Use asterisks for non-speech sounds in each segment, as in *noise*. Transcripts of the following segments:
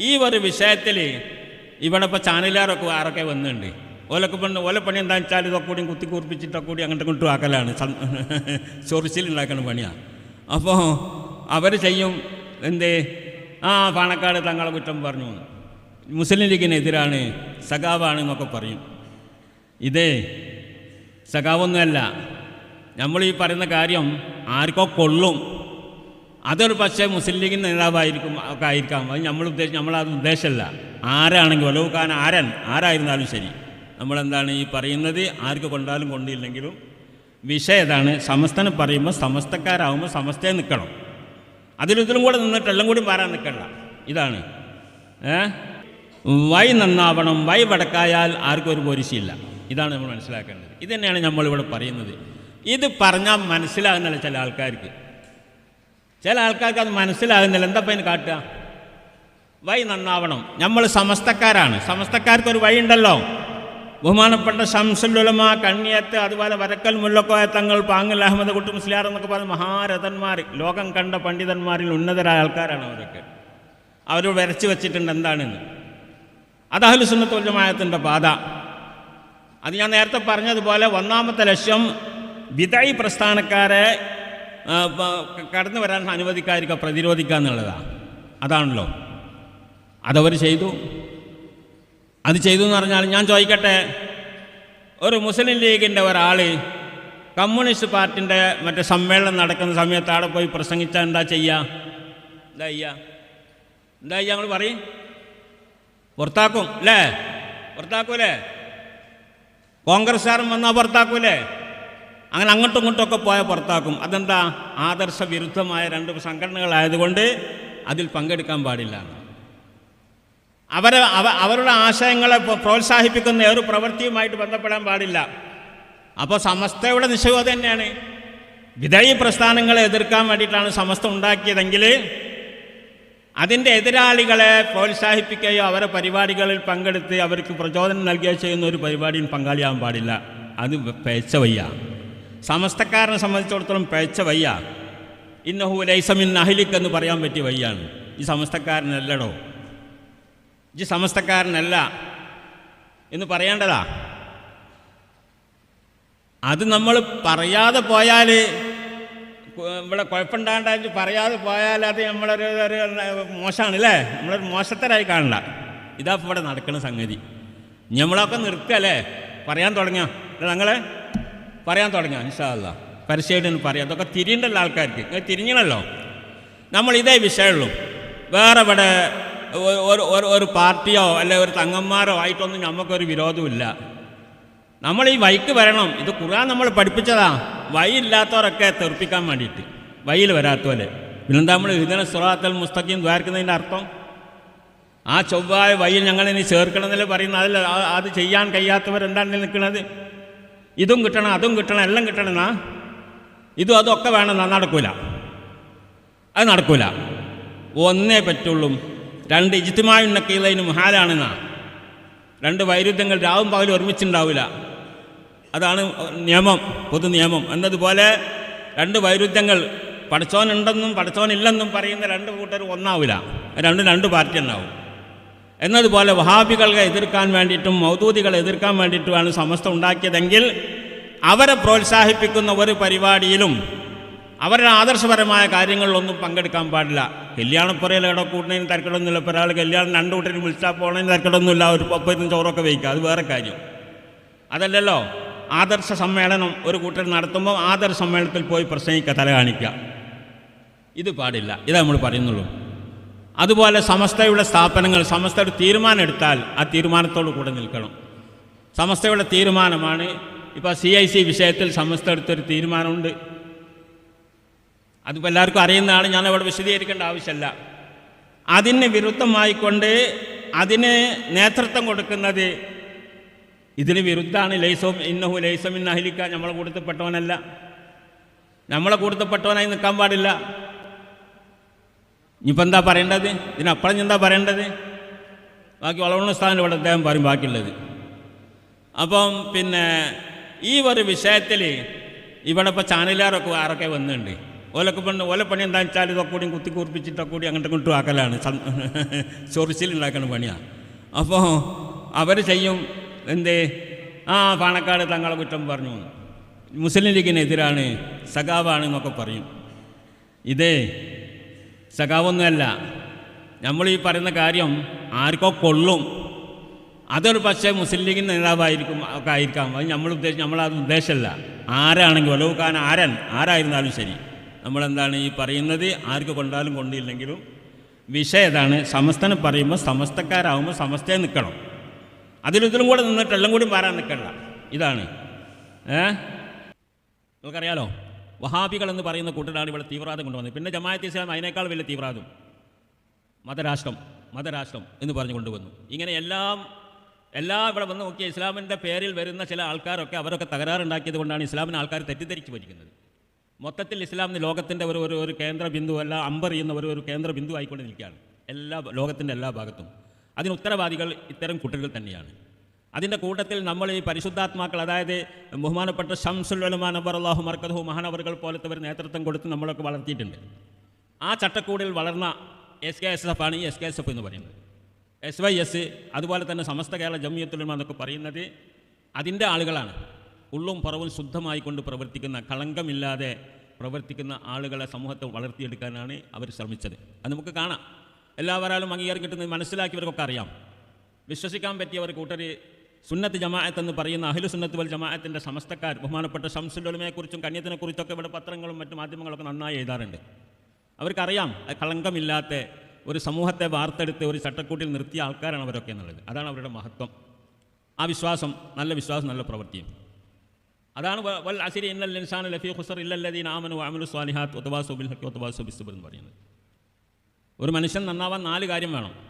ഈ ഒരു വിഷയത്തിൽ ഇവിടെ ഇപ്പോൾ ചാനലുകാരൊക്കെ ആരൊക്കെ വന്നിട്ടുണ്ട് ഓലൊക്കെ പണ്ട് ഓല പണി എന്താ വെച്ചാൽ ഇതൊക്കെ കൂടി കുത്തി കൂർപ്പിച്ചിട്ടൊക്കെ കൂടി അങ്ങോട്ട് ഇങ്ങോട്ടും ആക്കലാണ്. *laughs* ചൊറിച്ചിലുണ്ടാക്കുന്ന പണിയാണ് അപ്പോൾ അവർ ചെയ്യും എന്തേ? ആ പാണക്കാട് തങ്ങളെ കുറ്റം പറഞ്ഞു മുസ്ലിം ലീഗിനെതിരാണ് സഖാവാണ് എന്നൊക്കെ പറയും. ഇതേ സഖാവൊന്നുമല്ല. നമ്മൾ ഈ പറയുന്ന കാര്യം ആർക്കോ കൊള്ളും. അതൊരു പക്ഷേ മുസ്ലിം ലീഗിന്റെ നേതാവായിരിക്കും ഒക്കെ ആയിരിക്കാം അത് നമ്മൾ ഉദ്ദേശിച്ച് നമ്മളത് ഉദ്ദേശമല്ല ആരാണെങ്കിൽ ഒലവുക്കാൻ ആരൻ ആരായിരുന്നാലും ശരി. നമ്മളെന്താണ് ഈ പറയുന്നത്? ആർക്ക് കൊണ്ടാലും കൊണ്ടില്ലെങ്കിലും വിഷയം ഏതാണ്? സമസ്തന് പറയുമ്പോൾ സമസ്തക്കാരാകുമ്പോൾ സമസ്തയെ നിൽക്കണം. അതിലിതിലും കൂടെ നിന്നിട്ട് എല്ലാം കൂടി മാറാൻ നിൽക്കണ്ട. ഇതാണ്. ഏ? വൈ നന്നാവണം വൈ വടക്കായാൽ ആർക്കും ഒരു പോരിശിയില്ല ഇതാണ് നമ്മൾ മനസ്സിലാക്കേണ്ടത്. ഇത് തന്നെയാണ് നമ്മളിവിടെ പറയുന്നത്. ഇത് പറഞ്ഞാൽ മനസ്സിലാകുന്നില്ല ചില ആൾക്കാർക്ക്. ചില ആൾക്കാർക്ക് അത് മനസ്സിലാകുന്നില്ല. എന്താ അതിന് കാട്ടുക? വഴി നന്നാവണം. നമ്മൾ സമസ്തക്കാരാണ്. സമസ്തക്കാർക്ക് ഒരു വഴി ഉണ്ടല്ലോ ബഹുമാനപ്പെട്ട ശംസുലുലമ കണ്ണിയത്ത് അതുപോലെ വരക്കൽ മുല്ലക്കോയ തങ്ങൾ പാങ്ങൽ അഹമ്മദ് കുട്ടി മുസ്ലിയാർ എന്നൊക്കെ പറഞ്ഞ മഹാരഥന്മാർ ലോകം കണ്ട പണ്ഡിതന്മാരിൽ ഉന്നതരായ ആൾക്കാരാണ് അവരൊക്കെ. അവർ വരച്ചു വെച്ചിട്ടുണ്ട് എന്താണെന്ന്. അത് സുന്നത്തോജമായത്തിന്റെ പാത. അത് ഞാൻ നേരത്തെ പറഞ്ഞതുപോലെ ഒന്നാമത്തെ ലക്ഷ്യം വിദായി പ്രസ്ഥാനക്കാരെ കടന്നു വരാൻ അനുവദിക്കാതിരിക്കുക പ്രതിരോധിക്കുക എന്നുള്ളതാണ് അതാണല്ലോ. അതവർ ചെയ്തു. അത് ചെയ്തു എന്ന് പറഞ്ഞാൽ ഞാൻ ചോദിക്കട്ടെ ഒരു മുസ്ലിം ലീഗിന്റെ ഒരാൾ കമ്മ്യൂണിസ്റ്റ് പാർട്ടിന്റെ മറ്റേ സമ്മേളനം നടക്കുന്ന സമയത്ത് അവിടെ പോയി പ്രസംഗിച്ചാൽ എന്താ ചെയ്യുക എന്താ ചെയ്യുക എന്താ ചെയ്യുക ഞങ്ങൾ പറയും. പുറത്താക്കും അല്ലേ? പുറത്താക്കൂലേ? കോൺഗ്രസ്സുകാരൻ വന്നാൽ പുറത്താക്കൂലേ? അങ്ങനെ അങ്ങോട്ടും ഇങ്ങോട്ടും ഒക്കെ പോയാൽ പുറത്താക്കും. അതെന്താ? ആദർശ വിരുദ്ധമായ രണ്ട് സംഘടനകളായതുകൊണ്ട് അതിൽ പങ്കെടുക്കാൻ പാടില്ല. അവരെ അവ അവരുടെ ആശയങ്ങളെ പ്രോത്സാഹിപ്പിക്കുന്ന ഒരു പ്രവൃത്തിയുമായിട്ട് ബന്ധപ്പെടാൻ പാടില്ല. അപ്പോൾ സമസ്തയുടെ നിശ്ചയം തന്നെയാണ്. വിധേയ പ്രസ്ഥാനങ്ങളെ എതിർക്കാൻ വേണ്ടിയിട്ടാണ് സമസ്ത ഉണ്ടാക്കിയതെങ്കിൽ അതിന്റെ എതിരാളികളെ പ്രോത്സാഹിപ്പിക്കുകയോ അവരെ പരിപാടികളിൽ പങ്കെടുത്ത് അവർക്ക് പ്രചോദനം നൽകുകയോ ചെയ്യുന്ന ഒരു പരിപാടിയിൽ പങ്കാളിയാകാൻ പാടില്ല. അത് പേച്ച വയ്യ സമസ്തക്കാരനെ സംബന്ധിച്ചിടത്തോളം പേച്ച വയ്യ. ഇന്നഹു ലൈസമിൻ അഹിലിക്ക് എന്ന് പറയാൻ പറ്റിയ വയ്യാണ്. ഈ സമസ്തക്കാരനല്ലടോ. ഈ സമസ്തക്കാരനല്ല എന്ന് പറയേണ്ടതാ. അത് നമ്മൾ പറയാതെ പോയാൽ ഇവിടെ കുഴപ്പമുണ്ടാണ്ടായിട്ട് പറയാതെ പോയാൽ അത് നമ്മളൊരു ഒരു മോശമാണ് അല്ലേ നമ്മളൊരു മോശത്തരായി കാണണ്ട. ഇതാ ഇവിടെ നടക്കുന്ന സംഗതി. നമ്മളൊക്കെ നമ്മളൊക്കെ നിർത്തല്ലേ? പറയാൻ തുടങ്ങിയ ഞങ്ങളെ പറയാൻ തുടങ്ങാം ഇൻഷാല്ല പരിശീലനം പറയാം. അതൊക്കെ തിരിയണ്ടല്ലോ ആൾക്കാർക്ക്. ഇങ്ങനെ തിരിഞ്ഞണല്ലോ. നമ്മൾ ഇതേ വിഷയമുള്ളൂ. വേറെ ഇവിടെ ഒരു ഒരു പാർട്ടിയോ അല്ലെ ഒരു തങ്ങന്മാരോ ആയിട്ടൊന്നും നമുക്കൊരു വിരോധമില്ല നമ്മൾ ഈ വൈക്ക് വരണം. ഇത് ഖുർആൻ നമ്മൾ പഠിപ്പിച്ചതാ. വൈ ഇല്ലാത്തവരൊക്കെ തെറിപ്പിക്കാൻ വേണ്ടിയിട്ട്. വഴിയിൽ വരാത്തവരെ. പിന്നെന്താ നമ്മൾ ഇതിനെ സുറാത്തൽ മുസ്തഖീം ദ്വാരിക്കുന്നതിന്റെ അർത്ഥം? ആ ചൊവ്വായ വഴിയിൽ ഞങ്ങളിനി ചേർക്കണമെന്നല്ലേ പറയുന്നത്? അതിൽ ആ- അത് ചെയ്യാൻ കഴിയാത്തവരെന്താണ് നിൽക്കുന്നത്? ഇതും കിട്ടണം അതും കിട്ടണം എല്ലാം കിട്ടണമെന്നാ ഇതും അതൊക്കെ വേണമെന്നാ നടക്കൂല. അത് നടക്കൂല. ഒന്നേ പറ്റുള്ളൂ. രണ്ട് ഇജിത്തുമായുന്നക്കീലതിന് മുഹാലാണെന്നാ രണ്ട് വൈരുദ്ധ്യങ്ങൾ രാവും പകലും ഒരുമിച്ചുണ്ടാവില്ല അതാണ് നിയമം പൊതു നിയമം. എന്നതുപോലെ രണ്ട് വൈരുദ്ധ്യങ്ങൾ പഠിച്ചോനുണ്ടെന്നും പഠിച്ചോനില്ലെന്നും പറയുന്ന രണ്ട് കൂട്ടർ ഒന്നാവില്ല രണ്ടും രണ്ട് പാർട്ടി ഉണ്ടാവും. എന്നതുപോലെ വഹാബികളെ എതിർക്കാൻ വേണ്ടിയിട്ടും മൗദൂദികളെ എതിർക്കാൻ വേണ്ടിയിട്ടുമാണ് സമസ്ത ഉണ്ടാക്കിയതെങ്കിൽ അവരെ പ്രോത്സാഹിപ്പിക്കുന്ന ഒരു പരിപാടിയിലും അവരുടെ ആദർശപരമായ കാര്യങ്ങളിലൊന്നും പങ്കെടുക്കാൻ പാടില്ല. കല്യാണപ്പുറയിൽ ഇട കൂട്ടുന്നതിന് തരക്കടൊന്നുമില്ല. ഒരാൾ കല്യാണം രണ്ട് കൂട്ടരും വിളിച്ചാൽ പോകണതിന് തിരക്കിടൊന്നുമില്ല. ഒരു പപ്പരും ചോറൊക്കെ വയ്ക്കുക. അത് വേറെ കാര്യം. അതല്ലല്ലോ? ആദർശ സമ്മേളനം ഒരു കൂട്ടർ നടത്തുമ്പോൾ ആദർശ സമ്മേളനത്തിൽ പോയി പ്രസംഗിക്കുക തല കാണിക്കുക. ഇത് പാടില്ല. ഇതാ നമ്മൾ പറയുന്നുള്ളൂ. അതുപോലെ സമസ്തയുടെ സ്ഥാപനങ്ങൾ സമസ്തയുടെ തീരുമാനം എടുത്താൽ ആ തീരുമാനത്തോട് കൂടെ നിൽക്കണം. സമസ്തയുടെ തീരുമാനമാണ്. ഇപ്പോൾ സി ഐ സി വിഷയത്തിൽ സമസ്ത എടുത്തൊരു തീരുമാനമുണ്ട്. അതിപ്പോൾ എല്ലാവർക്കും അറിയുന്നതാണ്. ഞാൻ അവിടെ വിശദീകരിക്കേണ്ട ആവശ്യമല്ല. അതിന് വിരുദ്ധമായിക്കൊണ്ട് അതിന് നേതൃത്വം കൊടുക്കുന്നത് ഇതിന് വിരുദ്ധമാണ്. ലൈസോം ഇന്നഹു ലൈസം ഇന്ന അഹിലിക്ക നമ്മളെ കൂട്ടത്തിൽപ്പെട്ടവനല്ല. നമ്മളെ കൂട്ടത്തിൽപ്പെട്ടവനായി നിൽക്കാൻ പാടില്ല. ഇനിയിപ്പോൾ എന്താ പറയേണ്ടത്? ഇതിനപ്പുറം എന്താ പറയേണ്ടത്? ബാക്കി വളവുള്ള സ്ഥാനം ഇവിടെ അദ്ദേഹം പറയും ബാക്കിയുള്ളത്. അപ്പം പിന്നെ ഈ ഒരു വിഷയത്തിൽ ഇവിടെ ഇപ്പോൾ ചാനലുകാരൊക്കെ ആരൊക്കെ വന്നിട്ടുണ്ട്? ഓലൊക്കെ പണി ഓല പണി എന്താ വെച്ചാൽ ഇതൊക്കെ കൂടി കുത്തി കൂർപ്പിച്ചിട്ടൊക്കെ കൂടി അങ്ങോട്ടും ഇങ്ങോട്ടും ആക്കലാണ്. *laughs* ചൊറിച്ചിലുണ്ടാക്കുന്ന പണിയാണ് അപ്പോൾ അവർ ചെയ്യും എന്ത്? ആ പാണക്കാട് തങ്ങളെ കുറ്റം പറഞ്ഞു. മുസ്ലിം ലീഗിനെതിരാണ് സഖാവാണ് എന്നൊക്കെ പറയും. ഇതേ സഖാവൊന്നുമല്ല. നമ്മൾ ഈ പറയുന്ന കാര്യം ആർക്കോ കൊള്ളും. അതൊരു പക്ഷേ മുസ്ലിം ലീഗിന്റെ നേതാവായിരിക്കും ഒക്കെ ആയിരിക്കാം. അത് നമ്മൾ ഉദ്ദേശിച്ച് നമ്മളത് ഉദ്ദേശമല്ല. ആരാണെങ്കിലും ഒലവുക്കാൻ ആരൻ ആരായിരുന്നാലും ശരി. നമ്മളെന്താണ് ഈ പറയുന്നത്? ആർക്ക് കൊണ്ടാലും കൊണ്ടില്ലെങ്കിലും വിഷയം ഏതാണ്? സമസ്തനെ പറയുമ്പോൾ സമസ്തക്കാരാകുമ്പോൾ സമസ്തയെ നിൽക്കണം. അതിലിതിലും കൂടെ നിന്നിട്ട് എല്ലാം കൂടി മാറാൻ നിൽക്കണ്ട. ഇതാണ്. ഏ? നിങ്ങൾക്കറിയാലോ? വഹാബികൾ എന്ന് പറയുന്ന കൂട്ടരാണ് ഇവിടെ തീവ്രവാദം കൊണ്ടുവന്നത്. പിന്നെ ജമാഅത്ത് ഇസ്ലാം അതിനേക്കാൾ വലിയ തീവ്രവാദം. മതരാഷ്ട്രം മതരാഷ്ട്രം എന്ന് പറഞ്ഞു കൊണ്ടുവന്നു. ഇങ്ങനെ എല്ലാം എല്ലാം ഇവിടെ വന്ന് നോക്കിയ ഇസ്ലാമിന്റെ പേരിൽ വരുന്ന ചില ആൾക്കാരൊക്കെ അവരൊക്കെ തകരാറുണ്ടാക്കിയത് കൊണ്ടാണ് ഇസ്ലാമിനെ ആൾക്കാർ തെറ്റിദ്ധരിച്ച് ഭരിക്കുന്നത്. മൊത്തത്തിൽ ഇസ്ലാമിന് ലോകത്തിന്റെ ഒരു ഒരു ഒരു കേന്ദ്ര ബിന്ദു അല്ല അമ്പർ ചെയ്യുന്ന ഒരു ഒരു കേന്ദ്ര ബിന്ദു ആയിക്കൊണ്ട് നിൽക്കുകയാണ് എല്ലാ ലോകത്തിന്റെ എല്ലാ ഭാഗത്തും. അതിന് ഉത്തരവാദികൾ ഇത്തരം കുട്ടികൾ തന്നെയാണ്. അതിന്റെ കൂട്ടത്തിൽ നമ്മൾ ഈ പരിശുദ്ധാത്മാക്കൾ അതായത് ബഹുമാനപ്പെട്ട ഷംസുൽ വലുമാ അബർ അള്ളാഹു മർക്കദഹു മഹാനവറുകൾ പോലത്തെ ഒരു നേതൃത്വം കൊടുത്ത് നമ്മളൊക്കെ വളർത്തിയിട്ടുണ്ട്. ആ ചട്ടക്കൂടിൽ വളർന്ന എസ് കെ എസ് എഫ് ആണ് ഈ എസ് കെ എസ് എഫ് എന്ന് പറയുന്നത്. എസ് വൈ എസ് അതുപോലെ തന്നെ സമസ്ത കേരള ജമിയത്തുലമ എന്നൊക്കെ പറയുന്നത് അതിന്റെ ആളുകളാണ്. ഉള്ളും പുറവും ശുദ്ധമായി കൊണ്ട് പ്രവർത്തിക്കുന്ന കളങ്കമില്ലാതെ പ്രവർത്തിക്കുന്ന ആളുകളെ സമൂഹത്തെ വളർത്തിയെടുക്കാനാണ് അവർ ശ്രമിച്ചത്. അത് നമുക്ക് കാണാം. എല്ലാവരാലും അംഗീകാരം കിട്ടുന്നത് മനസ്സിലാക്കിയവർക്കൊക്കെ അറിയാം. വിശ്വസിക്കാൻ പറ്റിയവർ കൂട്ടർ സുന്നത്ത് ജമാഅത്ത് എന്ന് പറയുന്ന അഹിലു സുന്നത്ത് വൽ ജമാഅത്തിന്റെ സമസ്തക്കാർ ബഹുമാനപ്പെട്ട ഷംസുലുലമയെക്കുറിച്ചും കന്യത്തിനെക്കുറിച്ചൊക്കെ ഇവിടെ പത്രങ്ങളും മറ്റു മാധ്യമങ്ങളൊക്കെ നന്നായി എഴുതാറുണ്ട്. അവർക്കറിയാം കളങ്കമില്ലാത്ത ഒരു സമൂഹത്തെ വാർത്തെടുത്ത് ഒരു ചട്ടക്കൂട്ടിൽ നിർത്തിയ ആൾക്കാരാണ് അവരൊക്കെ എന്നുള്ളത്. അതാണ് അവരുടെ മഹത്വം. ആ വിശ്വാസം നല്ല വിശ്വാസം നല്ല പ്രവൃത്തിയും. അതാണ് വൽ അസിരി ഇന്നൽ ഇൻസാൻ ലഫി ഹുസർ ഇല്ലല്ലദീൻ ആമനു അമലു സ്വാലിഹാത്ത് ഒത്തവാസുബിൽ ഹക്കി ഒത്തവാസു ബിസ്ബർ എന്ന് പറയുന്നത്. ഒരു മനുഷ്യൻ നന്നാവാൻ നാല് കാര്യം വേണം.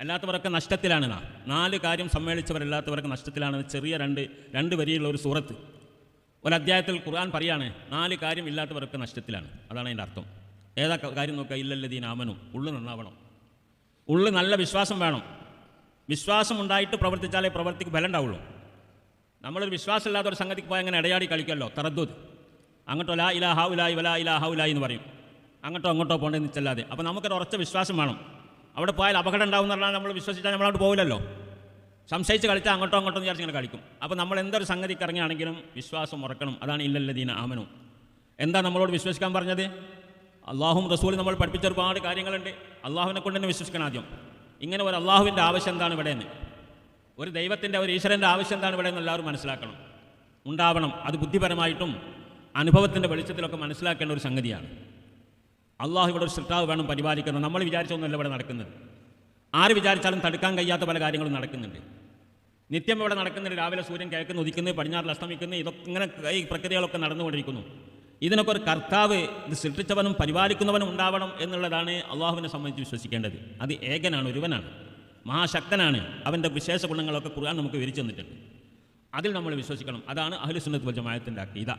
അല്ലാത്തവരൊക്കെ നഷ്ടത്തിലാണ് നാല് കാര്യം സമ്മേളിച്ചവരല്ലാത്തവരൊക്കെ നഷ്ടത്തിലാണ്. ചെറിയ രണ്ട് രണ്ട് വരിയുള്ള ഒരു സൂറത്ത്. അധ്യായത്തിൽ ഖുർആൻ പറയാണ് നാല് കാര്യം ഇല്ലാത്തവരൊക്കെ നഷ്ടത്തിലാണ്. അതാണ് അതിന്റെ അർത്ഥം. ഏതാ കാര്യം നോക്കുക? ഇല്ലല്ലതീൻ ആമനും. ഉള്ളു നന്നാവണം. ഉള്ളു നല്ല വിശ്വാസം വേണം. വിശ്വാസം ഉണ്ടായിട്ട് പ്രവർത്തിച്ചാലേ പ്രവർത്തിക്ക് ബലം ഉണ്ടാവുള്ളൂ നമ്മളൊരു വിശ്വാസമില്ലാത്ത ഒരു സംഗതിക്ക് പോയി അങ്ങനെ ഇടയാടി കളിക്കല്ലോ തറദ്ദൂത്. അങ്ങോട്ടോ ലാ ഇലാ ഹൗലായി വലാ ഇലാ ഹൗലായി എന്ന് പറയും. അങ്ങോട്ടോ അങ്ങോട്ടോ പോകേണ്ടതെന്ന് ചെല്ലാതെ അപ്പോൾ നമുക്കൊരു ഉറച്ച വിശ്വാസം വേണം. അവിടെ പോയാൽ അപകടം ഉണ്ടാവും എന്ന് നമ്മൾ വിശ്വസിച്ചാൽ നമ്മൾ അവിടെ പോകില്ലല്ലോ സംശയിച്ച് കളിച്ചാൽ അങ്ങോട്ടോ അങ്ങോട്ടോ എന്ന് വിചാരിച്ച് ഇങ്ങനെ കളിക്കും. അപ്പോൾ നമ്മൾ എന്തൊരു സംഗതിക്ക് ഇറങ്ങിയാണെങ്കിലും വിശ്വാസം ഉറക്കണം. അതാണ് ഇല്ലല്ലദീന ആമനും. എന്താ നമ്മളോട് വിശ്വസിക്കാൻ പറഞ്ഞത്? അള്ളാഹും റസൂലും നമ്മൾ പഠിപ്പിച്ച ഒരുപാട് കാര്യങ്ങളുണ്ട്. അള്ളാഹുവിനെ കൊണ്ട് തന്നെ വിശ്വസിക്കണം ആദ്യം. ഇങ്ങനെ ഒരു അള്ളാഹുവിന്റെ ആവശ്യം എന്താണ് ഇവിടെ എന്ന് ഒരു ദൈവത്തിന്റെ ഒരു ഈശ്വരന്റെ ആവശ്യം എന്താണ് ഇവിടെ എന്ന് എല്ലാവരും മനസ്സിലാക്കണം. ഉണ്ടാവണം. അത് ബുദ്ധിപരമായിട്ടും അനുഭവത്തിന്റെ വെളിച്ചത്തിലൊക്കെ മനസ്സിലാക്കേണ്ട ഒരു സംഗതിയാണ്. അള്ളാഹു ഇവിടെ ഒരു സൃഷ്ടാവ് വേണം പരിപാലിക്കുന്നത്. നമ്മൾ വിചാരിച്ചൊന്നുമല്ല ഇവിടെ നടക്കുന്നത്. ആര് വിചാരിച്ചാലും തടുക്കാൻ കഴിയാത്ത പല കാര്യങ്ങളും നടക്കുന്നുണ്ട്. നിത്യം ഇവിടെ നടക്കുന്നുണ്ട്. രാവിലെ സൂര്യൻ കിഴക്കുന്നു ഉദിക്കുന്നു പടിഞ്ഞാറിൽ അസ്തമിക്കുന്നു ഇതൊക്കെ ഇങ്ങനെ ഈ പ്രക്രിയകളൊക്കെ നടന്നുകൊണ്ടിരിക്കുന്നു. ഇതിനൊക്കെ ഒരു കർത്താവ് ഇത് സൃഷ്ടിച്ചവനും പരിപാലിക്കുന്നവനും ഉണ്ടാവണം എന്നുള്ളതാണ് അള്ളാഹുവിനെ സംബന്ധിച്ച് വിശ്വസിക്കേണ്ടത്. അത് ഏകനാണ് ഒരുവനാണ് മഹാശക്തനാണ്. അവന്റെ വിശേഷ ഗുണങ്ങളൊക്കെ ഖുർആൻ നമുക്ക് വിരിച്ചു തന്നിട്ടുണ്ട്. അതിൽ നമ്മൾ വിശ്വസിക്കണം. അതാണ് അഹ്ലു സുന്നത്ത് വൽ ജമാഅത്തിന്റെ അക്കീത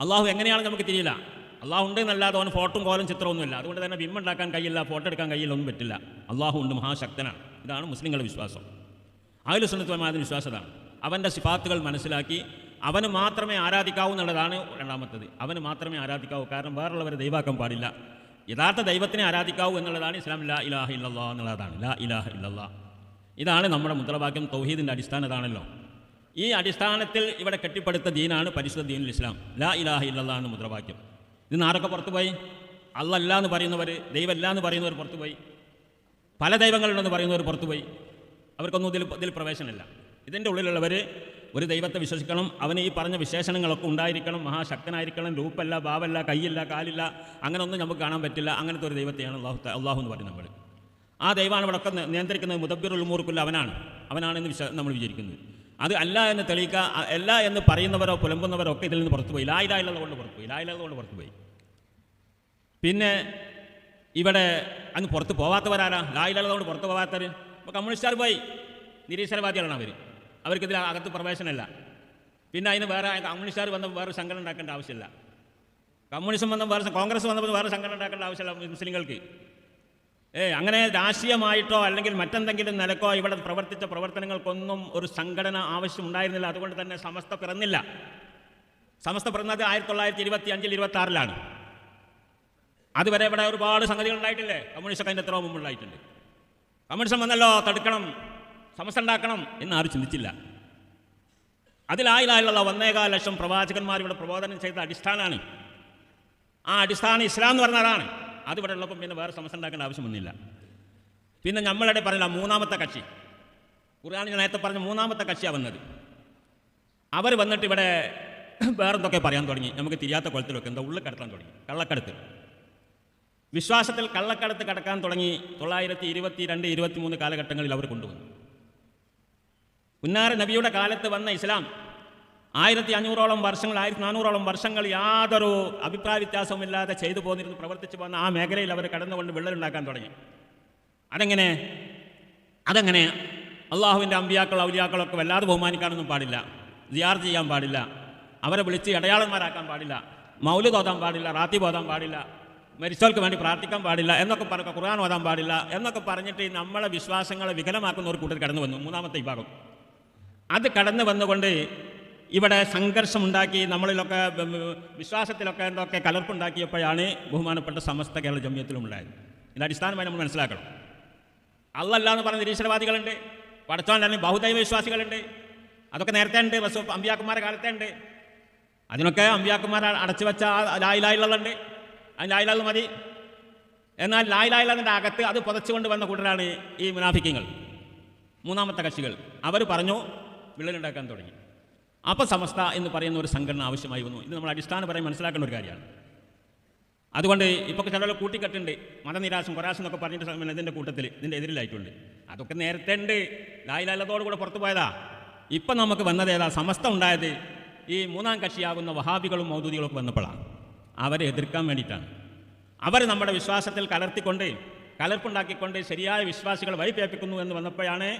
അള്ളാഹു എങ്ങനെയാണെന്ന് നമുക്ക് തിരിയില്ല. അള്ളാഹു ഉണ്ട് എന്നല്ലാതെ അവന് ഫോട്ടും കോലും ചിത്രമൊന്നുമില്ല. അതുകൊണ്ട് തന്നെ ബിംബം ഉണ്ടാക്കാൻ കഴിയില്ല ഫോട്ടോ എടുക്കാൻ കഴിയില്ല ഒന്നും പറ്റില്ല. അള്ളാഹു ഉണ്ട് മഹാശക്തനാണ്. ഇതാണ് മുസ്ലിങ്ങളുടെ വിശ്വാസം. അഹ്ലു സുന്നത്ത് വിശ്വാസതാണ് അവന്റെ സിഫാത്തുകൾ മനസ്സിലാക്കി അവന് മാത്രമേ ആരാധിക്കാവൂ എന്നുള്ളതാണ് രണ്ടാമത്തത്. അവന് മാത്രമേ ആരാധിക്കാവൂ. കാരണം വേറുള്ളവരെ ദൈവാക്കാൻ പാടില്ല. യഥാർത്ഥ ദൈവത്തിനെ ആരാധിക്കാവൂ എന്നുള്ളതാണ് ഇസ്ലാം ലാ ഇലാഹ ഇല്ലല്ലാ എന്നുള്ളതാണ്. ലാ ഇലാഹ ഇല്ലല്ലാ. ഇതാണ് നമ്മുടെ മുദ്രവാക്യം തൗഹീദിന്റെ അടിസ്ഥാനതാണല്ലോ ഈ അടിസ്ഥാനത്തിൽ ഇവിടെ കെട്ടിപ്പടുത്ത ദീനാണ് പരിശുദ്ധ ദീനുൽ ഇസ്ലാം. ലാ ഇലാഹ ഇല്ലല്ലാ എന്ന മുദ്രാവാക്യം. ഇന്ന് ആരൊക്കെ പുറത്തു പോയി? അല്ലല്ല എന്ന് പറയുന്നവർ ദൈവമല്ല എന്ന് പറയുന്നവർ പുറത്തു പോയി. പല ദൈവങ്ങളുണ്ടെന്ന് പറയുന്നവർ പുറത്തു പോയി. അവർക്കൊന്നും ഇതിൽ ഇതിൽ പ്രവേശനമില്ല. ഇതിന്റെ ഉള്ളിലുള്ളവർ ഒരു ദൈവത്തെ വിശ്വസിക്കണം അവന് ഈ പറഞ്ഞ വിശേഷണങ്ങളൊക്കെ ഉണ്ടായിരിക്കണം മഹാശക്തനായിരിക്കണം രൂപല്ല ഭാവല്ല കൈയില്ല കാലില്ല അങ്ങനെ ഒന്നും നമുക്ക് കാണാൻ പറ്റില്ല. അങ്ങനത്തെ ഒരു ദൈവത്തെയാണ് അള്ളാഹു അള്ളാഹു എന്ന് പറയുന്നത് നമ്മൾ ആ ദൈവമാണ് ഇവിടെ നിയന്ത്രിക്കുന്നത് മുദബിറുൽ മൂർക്കുല്ല അവനാണ്. അവനാണെന്ന് വിശ്വ നമ്മൾ വിചാരിക്കുന്നത്. അത് അല്ല എന്ന് തെളിയിക്കുക അല്ല എന്ന് പറയുന്നവരോ പുലമ്പുന്നവരോ ഒക്കെ ഇതിൽ നിന്ന് പുറത്തുപോയി. ലായിലായുള്ളത് കൊണ്ട് പുറത്തുപോയി. ലായില കൊണ്ട് പുറത്തുപോയി. പിന്നെ ഇവിടെ അങ്ങ് പുറത്ത് പോവാത്തവരാരാ? ലായിലുള്ളതുകൊണ്ട് പുറത്ത് പോവാത്തവർ ഇപ്പോൾ കമ്മ്യൂണിസ്റ്റുകാർ പോയി. നിരീശ്വരവാദികളാണ് അവർ അവർക്കിതിൽ അകത്ത് പ്രവേശനമില്ല പിന്നെ അതിന് വേറെ കമ്മ്യൂണിസ്റ്റുകാർ വന്ന വേറെ സംഘടന ഉണ്ടാക്കേണ്ട ആവശ്യമില്ല. കമ്മ്യൂണിസം വന്നപ്പോൾ വേറെ കോൺഗ്രസ് വന്നപ്പോൾ വേറെ സംഘടന ഉണ്ടാക്കേണ്ട ആവശ്യമില്ല മുസ്ലിങ്ങൾക്ക്. ഏ അങ്ങനെ രാഷ്ട്രീയമായിട്ടോ അല്ലെങ്കിൽ മറ്റെന്തെങ്കിലും നിലക്കോ ഇവിടെ പ്രവർത്തിച്ച പ്രവർത്തനങ്ങൾക്കൊന്നും ഒരു സംഘടന ആവശ്യമുണ്ടായിരുന്നില്ല. അതുകൊണ്ട് തന്നെ സമസ്ത പിറന്നില്ല. സമസ്ത പിറന്നത് ആയിരത്തി തൊള്ളായിരത്തി ഇരുപത്തി അഞ്ചിൽ ഇരുപത്തി ആറിലാണ് അതുവരെ ഇവിടെ ഒരുപാട് സംഗതികൾ ഉണ്ടായിട്ടില്ലേ? കമ്മ്യൂണിസ്റ്റ് അതിന്റെ എത്രയോ മുമ്പ് ഉണ്ടായിട്ടുണ്ട്. കമ്മ്യൂണിസം വന്നല്ലോ തടുക്കണം സമസ്ത ഉണ്ടാക്കണം എന്ന് ആരും ചിന്തിച്ചില്ല. അതിലായിലായുള്ള ഒന്നേകാൽ ലക്ഷം പ്രവാചകന്മാർ ഇവിടെ പ്രബോധനം ചെയ്ത അടിസ്ഥാനമാണ് ആ അടിസ്ഥാനം ഇസ്ലാം എന്ന് പറഞ്ഞതാണ് അത് ഇവിടെ ഉള്ളപ്പം പിന്നെ വേറെ സമസ്യ ഉണ്ടാക്കേണ്ട ആവശ്യമൊന്നുമില്ല. പിന്നെ നമ്മളുടെ പറഞ്ഞില്ല മൂന്നാമത്തെ കക്ഷി. ഖുർആാനിൽ നേരത്തെ പറഞ്ഞ മൂന്നാമത്തെ കക്ഷിയാണ് വന്നത്. അവർ വന്നിട്ട് ഇവിടെ വേറെന്തൊക്കെ പറയാൻ തുടങ്ങി? നമുക്ക് തിരിയാത്ത കുളത്തിലൊക്കെ എന്താ ഉള്ളിൽ കടത്താൻ തുടങ്ങി കള്ളക്കടത്ത്. വിശ്വാസത്തിൽ കള്ളക്കടത്ത് കടക്കാൻ തുടങ്ങി തൊള്ളായിരത്തി ഇരുപത്തി രണ്ട് ഇരുപത്തി മൂന്ന് കാലഘട്ടങ്ങളിൽ അവർ കൊണ്ടുവന്നു. പുന്നാര നബിയുടെ കാലത്ത് വന്ന ഇസ്ലാം ആയിരത്തി അഞ്ഞൂറോളം വർഷങ്ങൾ ആയിരത്തി നാനൂറോളം വർഷങ്ങൾ യാതൊരു അഭിപ്രായ വ്യത്യാസവുമില്ലാതെ ചെയ്തു പോന്നിരുന്നു പ്രവർത്തിച്ചു പോകുന്ന ആ മേഖലയിൽ അവർ കടന്നുകൊണ്ട് വിള്ളലുണ്ടാക്കാൻ തുടങ്ങി. അതെങ്ങനെ? അതെങ്ങനെ? അള്ളാഹുവിന്റെ അമ്പിയാക്കൾ ഔലിയാക്കളൊക്കെ വല്ലാതെ ബഹുമാനിക്കാനൊന്നും പാടില്ല സിയാർ ചെയ്യാൻ പാടില്ല അവരെ വിളിച്ച് ഇടയാളന്മാരാക്കാൻ പാടില്ല മൗലിദ് തോതാൻ പാടില്ല റാത്തി പോതാൻ പാടില്ല മരിച്ചവർക്ക് വേണ്ടി പ്രാർത്ഥിക്കാൻ പാടില്ല എന്നൊക്കെ പറഞ്ഞ ഖുർആൻ ഓതാൻ പാടില്ല എന്നൊക്കെ പറഞ്ഞിട്ട് നമ്മളെ വിശ്വാസങ്ങളെ വികലമാക്കുന്ന ഒരു കൂട്ടർ കടന്നു വന്നു മൂന്നാമത്തെ വിഭാഗം. അത് കടന്നു വന്നുകൊണ്ട് ഇവിടെ സംഘർഷമുണ്ടാക്കി നമ്മളിലൊക്കെ വിശ്വാസത്തിലൊക്കെ എന്തൊക്കെ കലർപ്പുണ്ടാക്കിയപ്പോഴാണ് ബഹുമാനപ്പെട്ട സമസ്ത കേരള ജമ്യത്തിലും ഉണ്ടായത്. ഇതിന്റെ അടിസ്ഥാനമായി നമ്മൾ മനസ്സിലാക്കണം. അല്ലല്ല എന്ന് പറഞ്ഞ നിരീശ്വരവാദികളുണ്ട് പടച്ചോണ്ടല്ലെങ്കിൽ ബഹുദൈവ വിശ്വാസികളുണ്ട് അതൊക്കെ നേരത്തെ ഉണ്ട് ബസ് അമ്പിയാക്കുമാരെ കാലത്തെ ഉണ്ട്. അതിനൊക്കെ അമ്പിയാക്കുമാർ അടച്ചു വെച്ച ലായിലായിലുണ്ട് ആ ലായിലാൽ മതി. എന്നാൽ ലായിലായിലതിന്റെ അകത്ത് അത് പുതച്ചുകൊണ്ട് വന്ന കൂട്ടരാണ് ഈ മുനാഫിക്കങ്ങൾ. മൂന്നാമത്തെ കക്ഷികൾ. അവർ പറഞ്ഞു വിള്ളലുണ്ടാക്കാൻ തുടങ്ങി. അപ്പോൾ സമസ്ത എന്ന് പറയുന്ന ഒരു സംഘടന ആവശ്യമായി വന്നു. ഇത് നമ്മൾ അടിസ്ഥാനപരമായി മനസ്സിലാക്കേണ്ട ഒരു കാര്യമാണ്. അതുകൊണ്ട് ഇപ്പോൾ ചില കൂട്ടിക്കെട്ടുണ്ട്. മതനിരാശം കൊരാശം എന്നൊക്കെ പറഞ്ഞിട്ട് ഇതിന്റെ കൂട്ടത്തിൽ ഇതിന്റെ എതിരിലായിട്ടുണ്ട്. അതൊക്കെ നേരത്തെ ഉണ്ട്. ലായിലല്ലതോടുകൂടെ പുറത്തു പോയതാ. ഇപ്പം നമുക്ക് വന്നത് ഏതാ? സമസ്ത ഉണ്ടായത് ഈ മൂന്നാം കക്ഷിയാകുന്ന വഹാബികളും മൗദൂദികളൊക്കെ വന്നപ്പോഴാണ്. അവരെ എതിർക്കാൻ വേണ്ടിയിട്ടാണ്. അവർ നമ്മുടെ വിശ്വാസത്തിൽ കലർത്തിക്കൊണ്ട് കലർപ്പുണ്ടാക്കിക്കൊണ്ട് ശരിയായ വിശ്വാസികൾ വഴിപേപ്പിക്കുന്നു എന്ന് വന്നപ്പോഴാണ്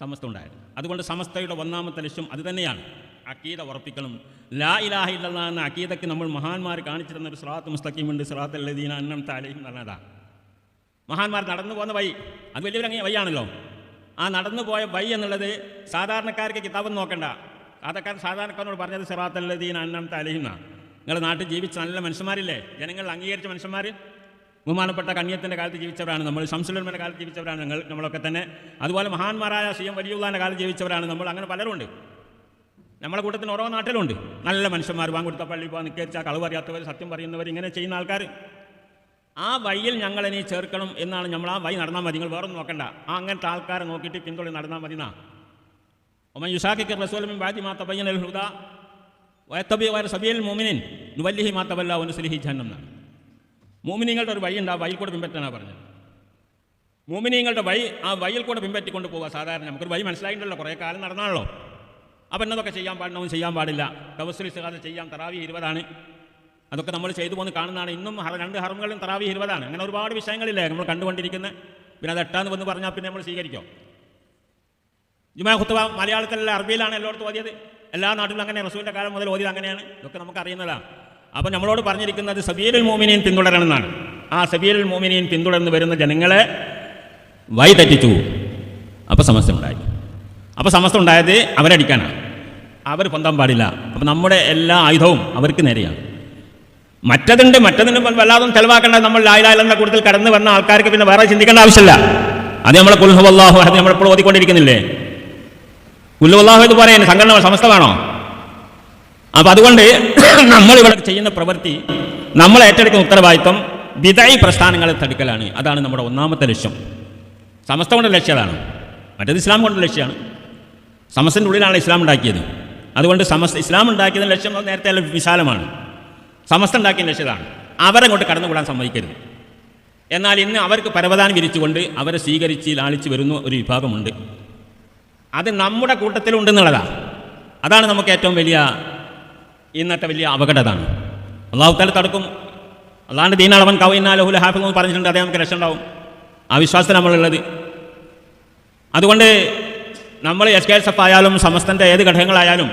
സമസ്ത ഉണ്ടായത്. അതുകൊണ്ട് സമസ്തയുടെ ഒന്നാമത്തെ ലക്ഷ്യം അത് തന്നെയാണ്. അക്കീത ഉറപ്പിക്കണം ലാ ഇലാഹ ഇല്ലല്ലാ എന്ന അക്കീതയ്ക്ക് നമ്മൾ മഹാന്മാർ കാണിച്ചു തന്ന ഒരു സ്രാത്ത് മുസ്തഖീമുണ്ട്. സ്രാത്ത് അല്ലദീന അന്നം താലയും എന്ന് പറഞ്ഞതാണ് മഹാന്മാർ നടന്നു പോകുന്ന വഴി അത് വലിയൊരു വഴിയാണല്ലോ. ആ നടന്നു പോയ വഴി എന്നുള്ളത് സാധാരണക്കാർക്ക് കിതാബ് നോക്കണ്ട. അതൊക്കെ സാധാരണക്കാരനോട് പറഞ്ഞത് സിറാത്ത് അല്ലദീന അന്നം താലയും എന്നാണ് നിങ്ങളുടെ നാട്ടിൽ ജീവിച്ച നല്ല മനുഷ്യന്മാരില്ലേ? ജനങ്ങൾ അംഗീകരിച്ച മനുഷ്യന്മാർ ബഹുമാനപ്പെട്ട കണ്യത്തിന്റെ കാലത്ത് ജീവിച്ചവരാണ് നമ്മൾ ശംസുലന്മാരുടെ കാലത്ത് ജീവിച്ചവരാണ് ഞങ്ങൾ നമ്മളൊക്കെ തന്നെ. അതുപോലെ മഹാന്മാരായ സി എം വലിയുള്ളാന്റെ കാലത്ത് ജീവിച്ചവരാണ് നമ്മൾ അങ്ങനെ പലരുണ്ട് നമ്മളെ കൂട്ടത്തിന് ഓരോ നാട്ടിലുണ്ട്. നല്ല മനുഷ്യന്മാർ വാങ്ങുകൊടുത്ത പള്ളി പോകാൻ നിൽക്കരിച്ച കളവ് അറിയാത്തവർ സത്യം പറയുന്നവർ ഇങ്ങനെ ചെയ്യുന്ന ആൾക്കാർ ആ വഴിയിൽ ഞങ്ങൾ ഇനി ചേർക്കണം എന്നാണ് നമ്മൾ ആ വഴി നടന്നാൽ മതി. നിങ്ങൾ വേറെ ഒന്നും നോക്കണ്ട. ആ അങ്ങനത്തെ ആൾക്കാരെ നോക്കിയിട്ട് പിന്തുണ നടന്നാൽ മതി എന്നാ ഒമൻ യുസാഖിക്ക് റസൂലമിൻ ബാജി മാ തബയ്യൻ അൽ ഹുദ. വയത്തബി വയർ സബിയൽ മോമിനിൻ നുവല്ലിഹി മാ തബല്ല ഉനുസലിഹി ജഹന്നം എന്നാണ്. മോമിനിങ്ങളുടെ ഒരു വഴി ഉണ്ട്. ആ വഴിയിൽ കൂടെ പിൻപറ്റാനാണ് പറഞ്ഞത്. മോമിനിങ്ങളുടെ വഴി ആ വഴിയിൽ കൂടെ പിൻപറ്റിക്കൊണ്ട് പോവുക സാധാരണ. നമുക്കൊരു വഴി മനസ്സിലായിട്ടുണ്ടല്ലോ. കുറേ കാലം നടന്നാണല്ലോ. അപ്പം എന്നതൊക്കെ ചെയ്യാൻ പാടില്ല ചെയ്യാൻ പാടില്ല. തവസ്സുൽ ഇസ്തിഹാദ ചെയ്യാം തറാവി ഇരുപതാണ്. അതൊക്കെ നമ്മൾ ചെയ്തു പോന്ന് കാണുന്നതാണ്. ഇന്നും രണ്ട് ഹറമുകളും തറാവി ഇരുപതാണ്. അങ്ങനെ ഒരുപാട് വിഷയങ്ങളില്ലേ നമ്മൾ കണ്ടുകൊണ്ടിരിക്കുന്നത് പിന്നെ അത് എട്ടാന്ന് വന്ന് പറഞ്ഞാൽ പിന്നെ നമ്മൾ സ്വീകരിക്കും? ജുമാ ഖുത്തുബ മലയാളത്തിലല്ല അറബിയിലാണ് എല്ലായിടത്തും ഓതിയത്. എല്ലാ നാട്ടിലും അങ്ങനെ റസൂലിന്റെ കാലം മുതൽ ഓതിയത് അങ്ങനെയാണ്. ഇതൊക്കെ നമുക്ക് അറിയുന്നതാണ് അപ്പോൾ നമ്മളോട് പറഞ്ഞിരിക്കുന്നത് സബീരുൽ മോമിനിയൻ പിന്തുടരണമെന്നാണ്. ആ സബീരുൽ മോമിനിയൻ പിന്തുടർന്ന് വരുന്ന ജനങ്ങളെ വഴി തെറ്റിച്ചു അപ്പോൾ സമസ്യ ഉണ്ടായി. അപ്പോൾ സമസ്യ ഉണ്ടായത് അവരടിക്കാനാണ്. അവർ പൊന്താൻ പാടില്ല. അപ്പം നമ്മുടെ എല്ലാ ആയുധവും അവർക്ക് നേരെയാണ്. മറ്റതുണ്ട് മറ്റതിന് വല്ലാതും തെളിവാക്കേണ്ട നമ്മൾ ലായിലാലെന്ന കൂടുതൽ കടന്നു വന്ന ആൾക്കാർക്ക് പിന്നെ വേറെ ചിന്തിക്കേണ്ട ആവശ്യമില്ല. അത് നമ്മളെ കുൽഹുവല്ലാഹു അത് നമ്മളെപ്പോൾ ഓതിക്കൊണ്ടിരിക്കുന്നില്ലേ? കുല്ലുവല്ലാഹു എന്ന് പറയുന്നത് സംഘടന സമസ്തമാണോ? അപ്പം അതുകൊണ്ട് *coughs* നമ്മൾ ഇവിടെ ചെയ്യുന്ന പ്രവൃത്തി നമ്മൾ ഏറ്റെടുക്കുന്ന ഉത്തരവാദിത്വം വിതായി പ്രസ്ഥാനങ്ങളെ തടുക്കലാണ്. അതാണ് നമ്മുടെ ഒന്നാമത്തെ ലക്ഷ്യം. സമസ്ത കൊണ്ട് ലക്ഷ്യമാണ് മറ്റേത് ഇസ്ലാം കൊണ്ട് ലക്ഷ്യമാണ് സമസ്തന്റെ ഉള്ളിലാണ് ഇസ്ലാം ഉണ്ടാക്കിയത്. അതുകൊണ്ട് സമസ്ത ഇസ്ലാം ഉണ്ടാക്കിയതിന് ലക്ഷ്യം നേരത്തെ വിശാലമാണ്. സമസ്ത ഉണ്ടാക്കിയ ലക്ഷ്യതാണ് അവരെ കൊണ്ട് കടന്നുകൂടാൻ സമ്മതിക്കരുത്. എന്നാൽ ഇന്ന് അവർക്ക് പരവതാനം വിരിച്ചുകൊണ്ട് അവരെ സ്വീകരിച്ച് ലാളിച്ച് വരുന്ന ഒരു വിഭാഗമുണ്ട്. അത് നമ്മുടെ കൂട്ടത്തിലുണ്ടെന്നുള്ളതാണ് അതാണ് നമുക്ക് ഏറ്റവും വലിയ ഇന്നത്തെ വലിയ അപകടതാണ് അള്ളാഹു താല തടുക്കും. അള്ളാണ്ട് ദീനാളവൻ കവയിനാലഹുൽ ഹാഫിൽ എന്ന് പറഞ്ഞിട്ടുണ്ട്. അതേ നമുക്ക് രക്ഷ ഉണ്ടാവും ആ വിശ്വാസം നമ്മളുള്ളത്. അതുകൊണ്ട് നമ്മൾ എസ് കെ എസ് എഫ് ആയാലും സമസ്തന്റെ ഏത് ഘടകങ്ങളായാലും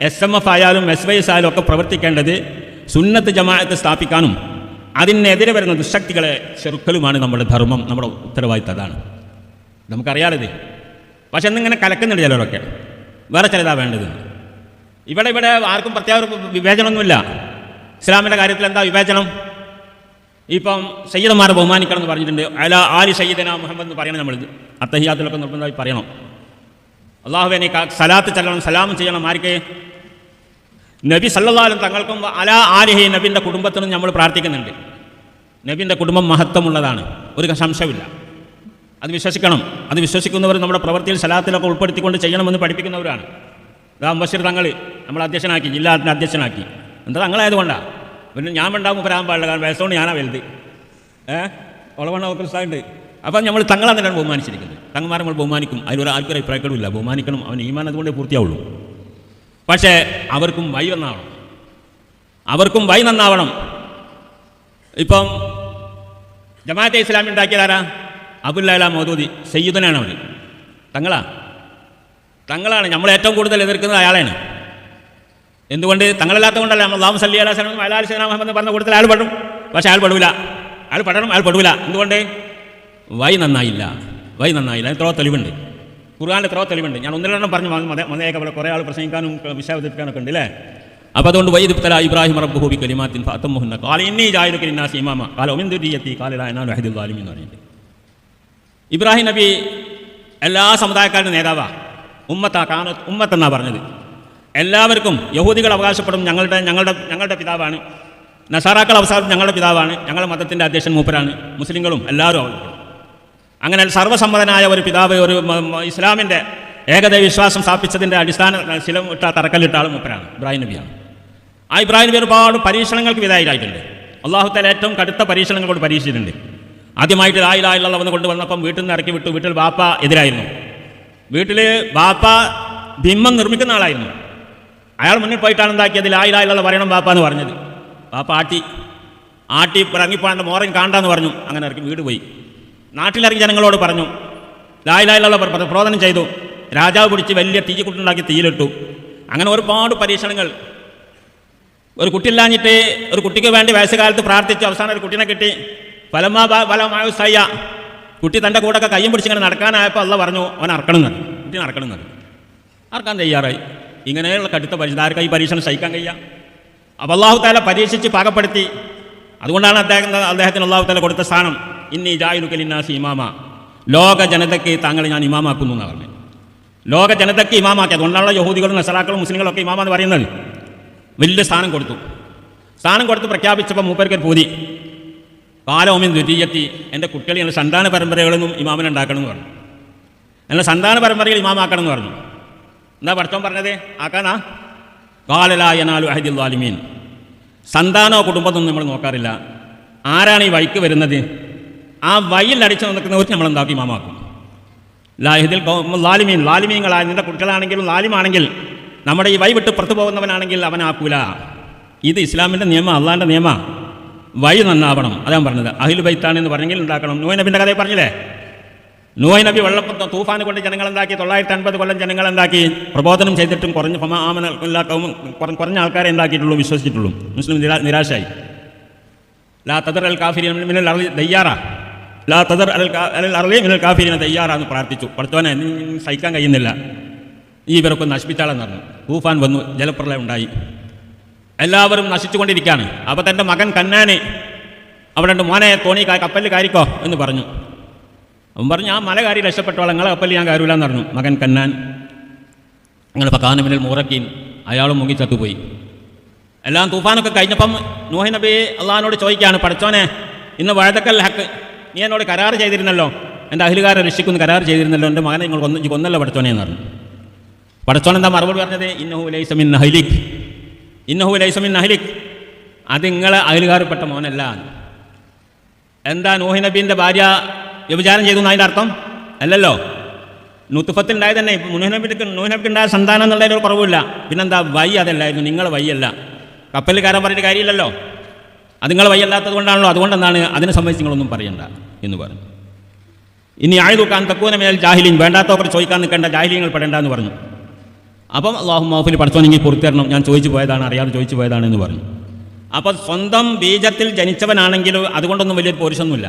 എസ് എം എഫ് ആയാലും എസ് വൈ എസ് ആയാലും ഒക്കെ പ്രവർത്തിക്കേണ്ടത് സുന്നത്ത് ജമാഅത്ത് സ്ഥാപിക്കാനും അതിനെതിരെ വരുന്ന ദുശക്തികളെ ചെറുക്കലുമാണ് നമ്മുടെ ധർമ്മം നമ്മുടെ ഉത്തരവാദിത്തം അതാണ്. നമുക്കറിയാലത്. പക്ഷെ എന്നിങ്ങനെ കലക്കുന്നുണ്ട് ചിലരൊക്കെ. വേറെ ചിലതാ വേണ്ടത്. ഇവിടെ ഇവിടെ ആർക്കും പ്രത്യേക വിവേചനമൊന്നുമില്ല. ഇസ്ലാമിന്റെ കാര്യത്തിൽ എന്താ വിവേചനം? ഇപ്പം സയ്യിദന്മാരെ ബഹുമാനിക്കണം എന്ന് പറഞ്ഞിട്ടുണ്ട്. അല ആലി സയ്യിദന മുഹമ്മദ് എന്ന് പറയണം നമ്മൾ അത്തഹിയാത്തിലൊക്കെ നിർബന്ധമായി പറയണം. അള്ളാഹുവിനെ സലാത്ത് ചെല്ലണം സലാം ചെയ്യണം. ആർക്ക്? നബി സല്ലാലും തങ്ങൾക്കും അല ആലിഹി നബിന്റെ കുടുംബത്തിനും നമ്മൾ പ്രാർത്ഥിക്കുന്നുണ്ട്. നബിന്റെ കുടുംബം മഹത്വമുള്ളതാണ്. ഒരു സംശയമില്ല അത് വിശ്വസിക്കണം. അത് വിശ്വസിക്കുന്നവർ നമ്മുടെ പ്രവൃത്തിയിൽ സലാത്തിലൊക്കെ ഉൾപ്പെടുത്തിക്കൊണ്ട് ചെയ്യണമെന്ന് പഠിപ്പിക്കുന്നവരാണ്. രാം ബഷീർ തങ്ങൾ നമ്മൾ അധ്യക്ഷനാക്കി ജില്ലാ അധ്യക്ഷനാക്കി. എന്താ തങ്ങളായതുകൊണ്ടാണ് പിന്നെ ഞാൻ ഉണ്ടാകുമ്പോൾ വരാൻ പാടില്ല. കാരണം വയസ്സുകൊണ്ട് ഞാനാ വലുത്. ഏഹ് ഒളവണ്ണ ഉണ്ട്. അപ്പം നമ്മൾ തങ്ങളാണ് തന്നെയാണ് ബഹുമാനിച്ചിരിക്കുന്നത്. തങ്ങന്മാരെ നമ്മൾ ബഹുമാനിക്കും. അതിലൊരു ആർക്കും അഭിപ്രായക്കേടുമില്ല. ബഹുമാനിക്കണം അവൻ ഈമാൻ അതുകൊണ്ടേ പൂർത്തിയാവുള്ളൂ. പക്ഷേ അവർക്കും വൈ നന്നാവണം അവർക്കും വൈ നന്നാവണം. ഇപ്പം ജമാഅത്തെ ഇസ്ലാമി ഉണ്ടാക്കിയതാരാ അബുല്ലാല മോദൂദി സയ്യിദനാണ് അവർ തങ്ങളാ. തങ്ങളാണ്. നമ്മൾ ഏറ്റവും കൂടുതൽ എതിർക്കുന്നത് അയാളാണ് എന്തുകൊണ്ട്? തങ്ങളല്ലാത്ത കൊണ്ടല്ല നമ്മൾ അള്ളാഹു സല്ലി അലാഹ് സലം അലാഹ് സലാം മുഹമ്മദ് പറഞ്ഞ കൂട്ടത്തിൽ ആൾ പെടും. പക്ഷേ ആൾ പെടൂല. ആൾ പെടണം ആൾ പെടൂല. എന്തുകൊണ്ട്? വൈ നന്നായില്ല. വൈ നന്നായില്ല. എത്രയോ തെളിവുണ്ട്. ഖുർആാനിൽ എത്രയോ തെളിവുണ്ട്. ഞാൻ ഒന്നിലെണ്ണം പറഞ്ഞു. മത മതയൊക്കെ പോലെ കുറേ ആൾ പ്രസംഗിക്കാനും വിഷയവദിപ്പിക്കാനൊക്കെ ഉണ്ട് അല്ലേ അപ്പോൾ അതുകൊണ്ട് വൈദ്യുപ്തല ഇബ്രാഹിം റബ്ബു ഹൂബി കലിമാത്തിൻ മുഹന്ന കാല ഇന്നീ സീമാമ ഇമാമ. കാല ഒമിന്ദുരിയത്തി കാലല എന്നാണ് വഹദുൽ ആലിമി എന്ന് പറഞ്ഞിട്ട്. ഇബ്രാഹിം നബി എല്ലാ സമുദായക്കാരുടെ നേതാവാ. ഉമ്മത്താ കാന ഉമ്മത്തെന്നാ പറഞ്ഞത്. എല്ലാവർക്കും യഹൂദികൾ അവകാശപ്പെടും ഞങ്ങളുടെ ഞങ്ങളുടെ ഞങ്ങളുടെ പിതാവാണ്. നസാറാക്കൾ അവസാനം ഞങ്ങളുടെ പിതാവാണ്. ഞങ്ങളുടെ മതത്തിന്റെ അധ്യക്ഷൻ മൂപ്പരാണ്. മുസ്ലിങ്ങളും എല്ലാവരും അവകാശപ്പെടും. അങ്ങനെ സർവസമ്മതനായ ഒരു പിതാവ് ഒരു ഇസ്ലാമിന്റെ ഏകദൈവ വിശ്വാസം സ്ഥാപിച്ചതിന്റെ അടിസ്ഥാന ശിലം ഇട്ട തറക്കല്ലിട്ട ആൾ മൂപ്പരാണ് ഇബ്രാഹിം നബിയാണ്. ആ ഇബ്രാഹിം നബി ഒരുപാട് പരീക്ഷണങ്ങൾക്ക് വിധേയരായിട്ടുണ്ട്. അള്ളാഹുത്തല ഏറ്റവും കടുത്ത പരീക്ഷണങ്ങൾ കൊണ്ട് പരീക്ഷിച്ചിട്ടുണ്ട്. ആദ്യമായിട്ട് ലായിലായുള്ള വന്ന് കൊണ്ടുവന്നപ്പം വീട്ടിൽ നിന്ന് ഇറക്കി വിട്ടു വീട്ടിൽ ബാപ്പ എതിരായിരുന്നു. വീട്ടിൽ ബാപ്പ ബിംബം നിർമ്മിക്കുന്ന ആളായിരുന്നു. അയാൾ മുന്നിൽ പോയിട്ടാണ് എന്താക്കിയത്? ലായിലായുള്ള പറയണം ബാപ്പ എന്ന് പറഞ്ഞത്. ബാപ്പ ആട്ടി ആട്ടി ഇറങ്ങിപ്പോഴാണ്ട് മോറൻ കാണ്ടാന്ന് പറഞ്ഞു. അങ്ങനെ ഇറക്കി വീട് പോയി. നാട്ടിലിറങ്ങി ജനങ്ങളോട് പറഞ്ഞു ലായിലായുള്ള പ്രബോധനം ചെയ്തു. രാജാവ് പിടിച്ച് വലിയ തീക്കുട്ടുണ്ടാക്കി തീയിലിട്ടു. അങ്ങനെ ഒരുപാട് പരീക്ഷണങ്ങൾ. ഒരു കുട്ടിയില്ലാഞ്ഞിട്ട് ഒരു കുട്ടിക്ക് വേണ്ടി വയസ്സുകാലത്ത് പ്രാർത്ഥിച്ചു. അവസാനം ഒരു കുട്ടീനെ കിട്ടി. ഫലമാ ഫലമായ സയ്യ കുട്ടി തന്റെ കൂടെ കയ്യും പിടിച്ചിങ്ങനെ നടക്കാനായപ്പോൾ അല്ല പറഞ്ഞു അവൻ അറക്കണമെന്ന് കുട്ടി നടക്കണമെന്ന് അറക്കാൻ തയ്യാറായി. ഇങ്ങനെയുള്ള കടുത്ത പരിശുദ്ധാർക്ക് ഈ പരീക്ഷണം സഹിക്കാൻ കഴിയുക അപ്പോൾ അള്ളാഹു താല പരീക്ഷിച്ച് പാകപ്പെടുത്തി. അതുകൊണ്ടാണ് അദ്ദേഹം അദ്ദേഹത്തിന് അള്ളാഹു താല കൊടുത്ത സ്ഥാനം. ഇന്നി ജായുലുക്കലിന്നാസി ഇമാമ. ലോക ജനതയ്ക്ക് താങ്കളെ ഞാൻ ഇമാമാക്കുന്നു എന്നാണ് പറഞ്ഞത്. ലോക ജനതയ്ക്ക് ഇമാമാക്കി. അതുകൊണ്ടാണല്ലോ യഹൂദികളും നസറാക്കളും മുസ്ലിങ്ങളും ഒക്കെ ഇമാമ എന്ന് പറയുന്നത്. വലിയ സ്ഥാനം കൊടുത്തു. സ്ഥാനം കൊടുത്ത് പ്രഖ്യാപിച്ചപ്പോൾ മൂപ്പർക്ക് പൂതി. കാലോമിൻ ദ്വിതീയത്തി എന്റെ കുട്ടികളെ എന്റെ സന്താന പരമ്പരകളൊന്നും ഇമാമിനെ ഉണ്ടാക്കണം എന്ന് പറഞ്ഞു. എന്റെ സന്താന പരമ്പരകൾ ഇമാമാക്കണം എന്ന് പറഞ്ഞു. എന്താ പഠിത്തം പറഞ്ഞത്? ആക്കാനാ? കാലലായനാലു അഹദിൽ സന്താനോ കുടുംബത്തൊന്നും നമ്മൾ നോക്കാറില്ല. ആരാണ് ഈ വഴിക്ക് വരുന്നത്? ആ വഴിയിൽ അടിച്ചു നിൽക്കുന്നവർക്ക് നമ്മൾ എന്താക്കി ഇമാമാക്കും ലാഹിദിൽ ലാലിമീൻ. ലാലിമീങ്ങളായ നിന്റെ കുട്ടികളാണെങ്കിലും ലാലിമാണെങ്കിൽ നമ്മുടെ ഈ വൈ വിട്ട് പുറത്തു പോകുന്നവനാണെങ്കിൽ അവനാക്കൂല ഇത് ഇസ്ലാമിന്റെ നിയമം അള്ളാന്റെ നിയമ. വൈ നന്നാവണം. അതാണ് പറഞ്ഞത്. അഹിൽ ബൈത്താണെന്ന് പറഞ്ഞെങ്കിൽ ഉണ്ടാക്കണം. നൂഹ് നബിന്റെ കഥയെ പറഞ്ഞില്ലേ? നൂഹ് നബി വെള്ളപ്പൊക്കം തൂഫാൻ കൊണ്ട് ജനങ്ങൾ എന്താക്കി തൊള്ളായിരത്തി അൻപത് കൊല്ലം ജനങ്ങൾ എന്താക്കി പ്രബോധനം ചെയ്തിട്ടും കുറഞ്ഞ എല്ലാ കുറഞ്ഞ ആൾക്കാരെ ഉണ്ടാക്കിയിട്ടുള്ളൂ വിശ്വസിച്ചിട്ടുള്ളൂ. മുസ്ലിം നിരാ നിരാശയായി ലാ തദർ അൽ കാഫിരി ദയ്യാറ. ലാ തദർ അൽ അൽ ദയ്യാറ പ്രാർത്ഥിച്ചു. പഠിത്തവനെ സഹിക്കാൻ കഴിയുന്നില്ല. ഈ ഇവരൊക്കെ നശിപ്പിച്ചാളെന്ന് പറഞ്ഞു. തൂഫാൻ വന്നു ജലപ്രളയം ഉണ്ടായി. എല്ലാവരും നശിച്ചുകൊണ്ടിരിക്കുകയാണ്. അപ്പോൾ തന്റെ മകൻ കന്നാന് അവിടെ മോനെ തോണി കപ്പലിൽ കയറിക്കോ എന്ന് പറഞ്ഞു. അവൻ പറഞ്ഞു ആ മല കാര്യ രക്ഷപ്പെട്ടോളാം. നിങ്ങളെ കപ്പലിൽ ഞാൻ കാര്യമില്ല എന്ന് പറഞ്ഞു. മകൻ കന്നാൻ അങ്ങനെ പക്കാനമിനൽ മൂറക്കീൻ അയാളും മുങ്ങി ചത്തുപോയി. എല്ലാം തൂഫാനൊക്കെ കഴിഞ്ഞപ്പം നൂഹ് നബി അള്ളഹാനോട് ചോദിക്കുകയാണ് പഠിച്ചോനെ ഇന്ന് വഴുതക്കൽ ഹക്ക് നീ എന്നോട് കരാർ ചെയ്തിരുന്നല്ലോ. എന്റെ അഹിലുകാരെ രക്ഷിക്കുന്ന കരാർ ചെയ്തിരുന്നല്ലോ. എന്റെ മകനെ നിങ്ങൾ കൊന്നു കൊന്നല്ലോ പഠിച്ചോനെ എന്ന് പറഞ്ഞു. പഠിച്ചോൻ എന്താ മറുപടി പറഞ്ഞത്? ഇന്നഹു ലൈസമിൻ നഹലിക് ഇന്നഹു ലൈസമിൻ നഹലിക് അത് നിങ്ങളെ അഹിലുകാരപ്പെട്ട മോനല്ല എന്താ നോഹി നബീന്റെ ഭാര്യ വ്യഭിചാരം ചെയ്തു എന്നതിന്റെ അർത്ഥം? അല്ലല്ലോ. നുത്തുഫത്തിൽ ഉണ്ടായത് തന്നെ. മുനുഹനബിക്ക് നൂഹനബിക്ക് ഉണ്ടായ സന്താനം എന്നുള്ളതിൽ കുറവില്ല പിന്നെന്താ വൈ അതല്ലായിരുന്നു. നിങ്ങളെ വയ്യല്ല കപ്പലിൽ കയറാൻ പറഞ്ഞിട്ട് കാര്യമില്ലല്ലോ. അത് നിങ്ങൾ വയ്യല്ലാത്തത് കൊണ്ടാണല്ലോ അതുകൊണ്ടെന്നാണ് അതിനെ സംബന്ധിച്ച് നിങ്ങളൊന്നും പറയണ്ട എന്ന് പറഞ്ഞു. ഇനി ആയുധക്കാൻ തക്കൂന മേൽ ജാഹിലിൻ വേണ്ടാത്തവർ ചോദിക്കാൻ നിൽക്കേണ്ട ജാഹിലിയങ്ങൾ പെടേണ്ട എന്ന് പറഞ്ഞു. അപ്പം അള്ളാഹു മൗഫിൽ പഠിച്ചോനെങ്കിൽ പുറത്തിരണം ഞാൻ ചോദിച്ചു പോയതാണ് അറിയാതെ ചോദിച്ചു പോയതാണ് എന്ന് പറഞ്ഞു. അപ്പം സ്വന്തം ബീജത്തിൽ ജനിച്ചവനാണെങ്കിലും അതുകൊണ്ടൊന്നും വലിയൊരു പോരിശൊന്നുമില്ല